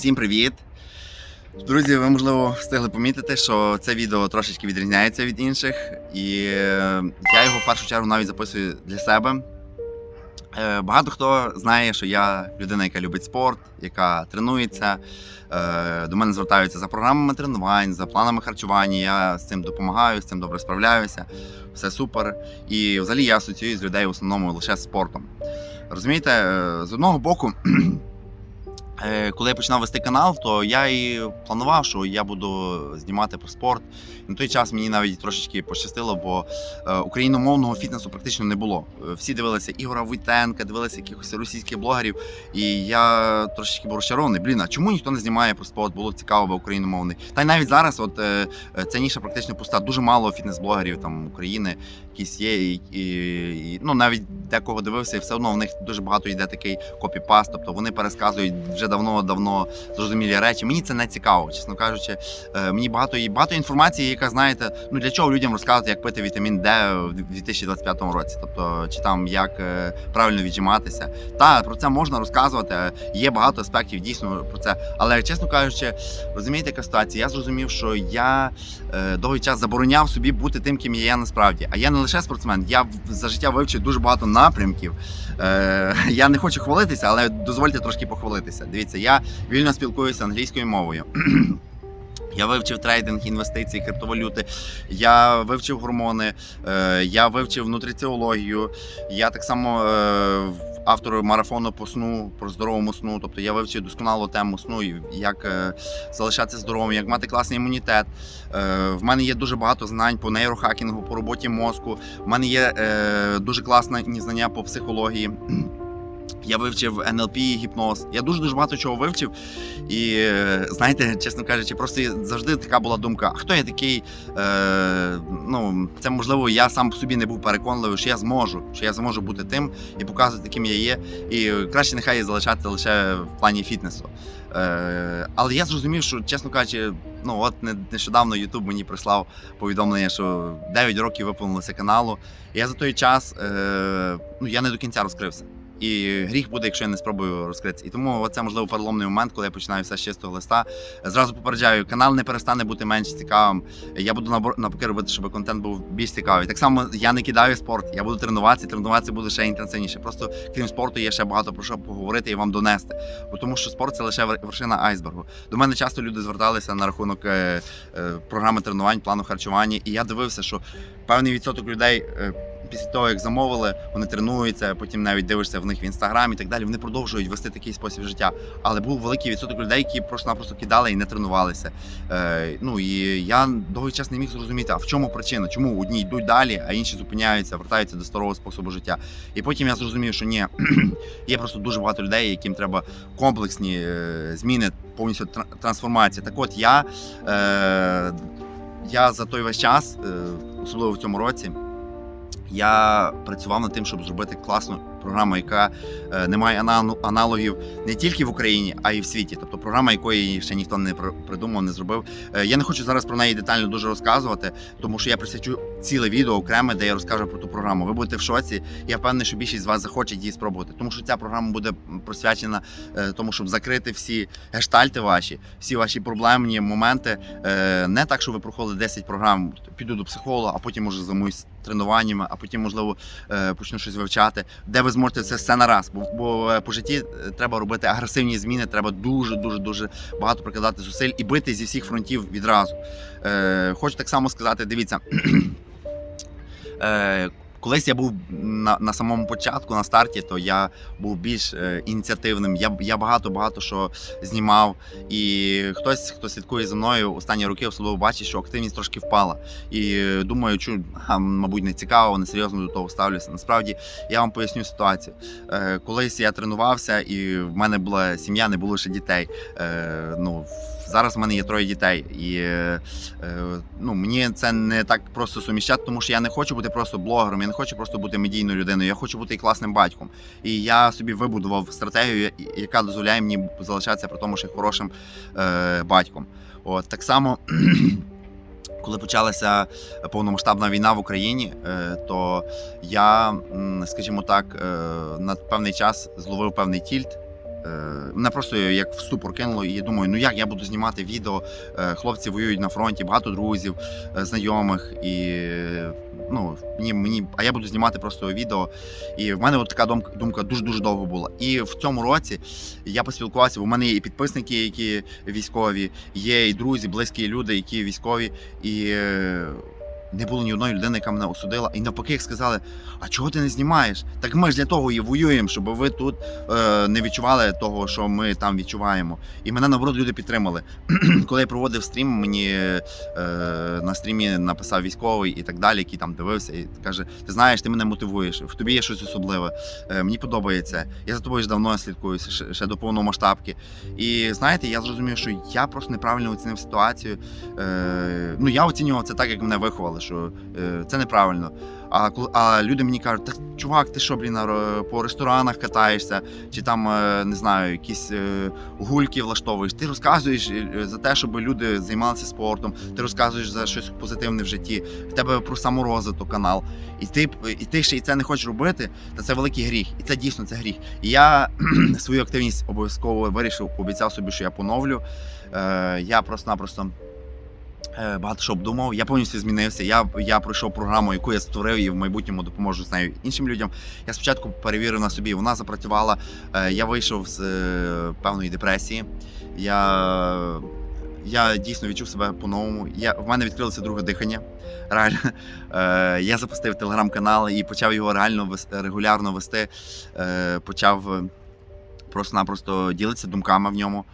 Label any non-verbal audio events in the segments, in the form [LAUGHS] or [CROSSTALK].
Всім привіт! Друзі, ви можливо встигли помітити, що це відео трошечки відрізняється від інших, і е, я його в першу чергу навіть записую для себе. Е, Багато хто знає, що я людина, яка любить спорт, яка тренується. Е, До мене звертаються за програмами тренувань, за планами харчування. Я з цим допомагаю, з цим добре справляюся. Все супер. І взагалі я асоціюю з людей в основному лише спортом. Розумієте, з одного боку, [CLEARS THROAT] коли я починав вести канал, то я і планував, що я буду знімати про спорт. На той час мені навіть трошечки пощастило, бо е, україномовного фітнесу практично не було. Е, Всі дивилися Ігора Войтенка, дивилися якихось російських блогерів. І я трошечки був розчарований. Блін, а чому ніхто не знімає про спорт? Було цікаво, бо україномовний. Та й навіть зараз, от е, е, ця ніша практично пуста. Дуже мало фітнес-блогерів там України, якісь є. І, і, і, ну навіть декого дивився, і все одно в них дуже багато йде такий копіпаст. Тобто вони пересказують вже давно-давно зрозумілі речі. Мені це не цікаво, чесно кажучи. Е, Мені багато і багато інформації, яка знаєте, ну для чого людям розказувати, як пити вітамін Д в 2025 році, тобто чи там як е, правильно віджиматися. Та про це можна розказувати. Є багато аспектів дійсно про це. Але чесно кажучи, розумієте, яка ситуація? Я зрозумів, що я е, довгий час забороняв собі бути тим, ким я насправді. А я не лише спортсмен, я за життя вивчив дуже багато напрямків. Е, [LAUGHS] я не хочу хвалитися, але дозвольте трошки похвалитися. Дивіться, я вільно спілкуюся англійською мовою. [CLEARS THROAT] Я вивчив трейдинг, інвестиції, криптовалюти, я вивчив гормони, е, я вивчив нутриціологію. Я так само е, автор марафону по сну про здоровому сну. Тобто я вивчив досконалу тему сну, як е, залишатися здоровим, як мати класний імунітет. В мене є дуже багато знань по нейрохакінгу, по роботі мозку. В мене є дуже класні знання по психології. Я вивчив НЛП, гіпноз. Я дуже дуже багато чого вивчив. І знаєте, чесно кажучи, просто завжди така була думка: а хто я такий? Е, ну, це можливо, я сам по собі не був переконливий, що я зможу, що я зможу бути тим і показувати, ким я є. І краще нехай залишати лише в плані фітнесу. Е, але я зрозумів, що чесно кажучи, ну от не- нещодавно Ютуб мені прислав повідомлення, що 9 років виповнилося каналу. І я за той час е, ну, я не до кінця розкрився. І гріх буде, якщо я не спробую розкритися. І тому це можливо переломний момент, коли я починаю все з чистого листа. Зразу попереджаю, канал не перестане бути менш цікавим. Я буду навпаки робити, щоб контент був більш цікавий. Так само я не кидаю спорт, я буду тренуватися, тренуватися буде ще інтенсивніше. Просто крім спорту, є ще багато про що поговорити і вам донести. Бо тому що спорт це лише вершина айсбергу. До мене часто люди зверталися на рахунок е, е, програми тренувань, плану харчування, і я дивився, що певний відсоток людей. Після того, як замовили, вони тренуються, потім навіть дивишся в них в інстаграмі і так далі. Вони продовжують вести такий спосіб життя. Але був великий відсоток людей, які просто-напросто кидали і не тренувалися. Е, ну і я довгий час не міг зрозуміти, а в чому причина? Чому одні йдуть далі, а інші зупиняються, вертаються до старого способу життя. І потім я зрозумів, що ні, [CLEARS THROAT] є просто дуже багато людей, яким треба комплексні е, зміни, повністю тра- трансформація. Так от я, е, я за той весь час, е, особливо в цьому році. Я працював над тим, щоб зробити класну програму, яка е, не має аналогів не тільки в Україні, а й в світі. Тобто програма, якої ще ніхто не придумав, не зробив. Е, Я не хочу зараз про неї детально дуже розказувати, тому що я присвячу ціле відео окреме, де я розкажу про ту програму. Ви будете в шоці. Я впевнений, що більшість з вас захоче її спробувати, тому що ця програма буде присвячена е, тому, щоб закрити всі гештальти ваші, всі ваші проблемні моменти. Не так, що ви проходили 10 програм, піду до психолога, а потім може займусь тренуваннями, а потім, можливо, почну щось вивчати, де ви зможете це все на раз. Бо, бо е, по житті е, треба робити агресивні зміни, треба дуже, дуже, дуже багато прикладати зусиль і бити зі всіх фронтів відразу. Е, Хочу так само сказати, дивіться. [CLEARS THROAT] е, Колись я був на, на самому початку, на старті, то я був більш е, ініціативним. Я, я багато багато що знімав. І хтось, хто слідкує за мною останні роки, особливо бачить, що активність трошки впала. І думаю, що а, мабуть не цікаво, не серйозно до того ставлюся. Насправді я вам поясню ситуацію. Е, колись я тренувався, і в мене була сім'я, не було ще дітей. Е, ну, зараз в мене є троє дітей. І е, е, ну, мені це не так просто суміщати, тому що я не хочу бути просто блогером, я не хочу просто бути медійною людиною, я хочу бути і класним батьком. І я собі вибудував стратегію, яка дозволяє мені залишатися при тому, що хорошим е, батьком. От так само. [CLEARS THROAT] Коли почалася повномасштабна війна в Україні, е, то я, скажімо так, е, на певний час зловив певний тільт мене просто як в ступор кинуло, і я думаю, ну як я буду знімати відео. Е, хлопці воюють на фронті, багато друзів, е, знайомих, і е, ну мені, мені, а я буду знімати просто відео. І в мене от така думка дуже дуже довго була. І в цьому році я поспілкувався. У мене є і підписники, які військові, є і друзі, близькі люди, які військові, і. Не було ні одної людини, яка мене осудила. І навпаки, як сказали: а чого ти не знімаєш? Так ми ж для того і воюємо, щоб ви тут е, не відчували того, що ми там відчуваємо. І мене наоборот люди підтримали. [CLEARS THROAT] Коли я проводив стрім, мені е, на стрімі написав військовий і так далі, який там дивився, і каже: Ти знаєш, ти мене мотивуєш, в тобі є щось особливе. Е, мені подобається. Я за тобою ж давно слідкую, ще, ще до повномасштабки. І знаєте, я зрозумів, що я просто неправильно оцінив ситуацію. Е, ну я оцінював це так, як мене виховали, що е, це неправильно. А а люди мені кажуть, та чувак, ти що, блін, по ресторанах катаєшся, чи там е, не знаю, якісь е, гульки влаштовуєш. Ти розказуєш е, за те, щоб люди займалися спортом, ти розказуєш за щось позитивне в житті. В тебе про саморозвиток канал. І ти і ти ще і це не хочеш робити, та це великий гріх. І це дійсно це гріх. І я [CLEARS THROAT] свою активність обов'язково вирішив, пообіцяв собі, що я поновлю. Е, я просто-напросто. Е, Багато що обдумав, я повністю змінився. Я, я пройшов програму, яку я створив і в майбутньому допоможу з нею іншим людям. Я спочатку перевірив на собі, вона запрацювала. Е, Я вийшов з е, певної депресії. Я, я дійсно відчув себе по-новому. Я, в мене відкрилося друге дихання. Реально. Я запустив телеграм-канал і почав його реально регулярно вести. Почав просто-напросто ділитися думками в ньому.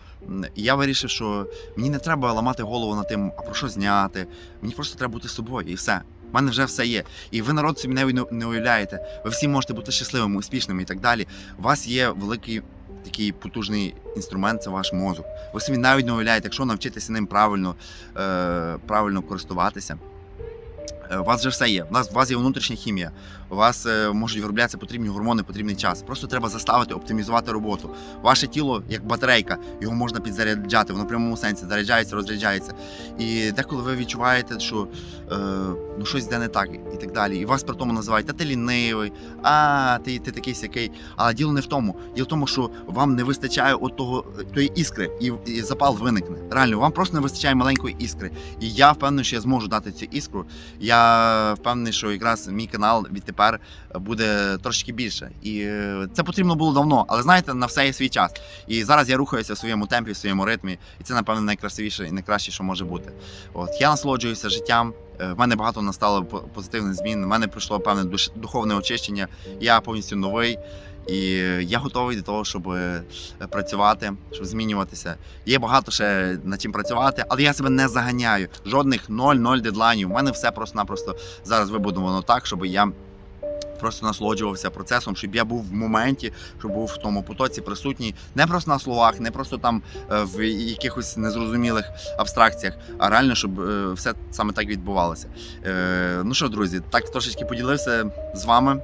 І я вирішив, що мені не треба ламати голову над тим, а про що зняти. Мені просто треба бути собою і все. У мене вже все є. І ви народ собі не, не уявляєте. Ви всі можете бути щасливими, успішними і так далі. У вас є великий такий потужний інструмент це ваш мозок. Ви собі навіть не уявляєте, якщо навчитися ним правильно, е, правильно користуватися. Е, У вас вже все є. У вас, у вас є внутрішня хімія. У вас е, можуть вироблятися потрібні гормони, потрібний час. Просто треба заставити оптимізувати роботу. Ваше тіло як батарейка, його можна підзаряджати, воно в прямому сенсі заряджається, розряджається. І деколи ви відчуваєте, що е, ну щось йде не так і так далі. І вас при тому називають, та ти лінивий, а ти, ти такий сякий. Але діло не в тому. Діло в тому, що вам не вистачає от того тої іскри, і, і запал виникне. Реально, вам просто не вистачає маленької іскри. І я впевнений, що я зможу дати цю іскру. Я впевнений, що якраз мій канал відтепер буде трошки більше. І е, це потрібно було давно, але знаєте, на все є свій час. І зараз я рухаюся в своєму темпі, в своєму ритмі, і це, напевно, найкрасивіше і найкраще, що може бути. От я насолоджуюся життям. Е, В мене багато настало по- позитивних змін. В мене пройшло певне духовне очищення. Я повністю новий. І я готовий до того, щоб е, працювати, щоб змінюватися. Є багато ще над чим працювати, але я себе не заганяю. Жодних 0-0 дедлайнів. У мене все просто-напросто зараз вибудовано так, щоб я просто насолоджувався процесом, щоб я був в моменті, щоб був в тому потоці присутній, не просто на словах, не просто там е, в якихось незрозумілих абстракціях, а реально, щоб е, все саме так відбувалося. Е, Ну що, друзі, так трошечки поділився з вами.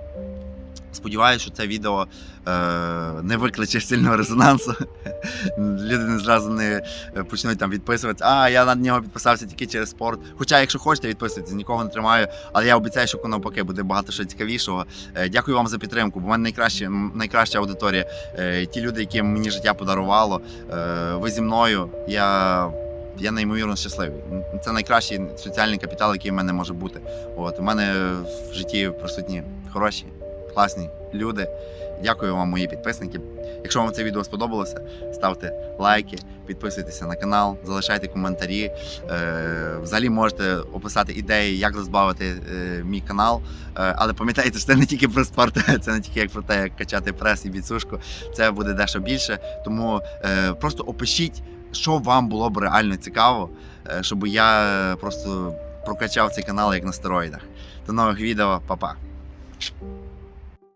Сподіваюся, що це відео е, не викличе сильного резонансу. Люди не зразу не почнуть там відписуватися. А, я на нього підписався тільки через спорт. Хоча, якщо хочете, відписуйтесь, нікого не тримаю. Але я обіцяю, що навпаки буде багато що цікавішого. Е, дякую вам за підтримку, бо в мене найкраща, найкраща аудиторія. Е, ті люди, які мені життя подарувало. Е, ви зі мною. Я. Я неймовірно щасливий. Це найкращий соціальний капітал, який в мене може бути. От у мене в житті присутні хороші, класні люди. Дякую вам, мої підписники. Якщо вам це відео сподобалося, ставте лайки, підписуйтеся на канал, залишайте коментарі. Е, взагалі можете описати ідеї, як розбавити е, мій канал. Е, але пам'ятайте, що це не тільки про спорт, [LAUGHS] це не тільки як про те, як качати прес і відсушку. Це буде дещо більше. Тому просто опишіть, що вам було б реально цікаво, щоб я просто прокачав цей канал як на стероїдах. До нових відео, па-па.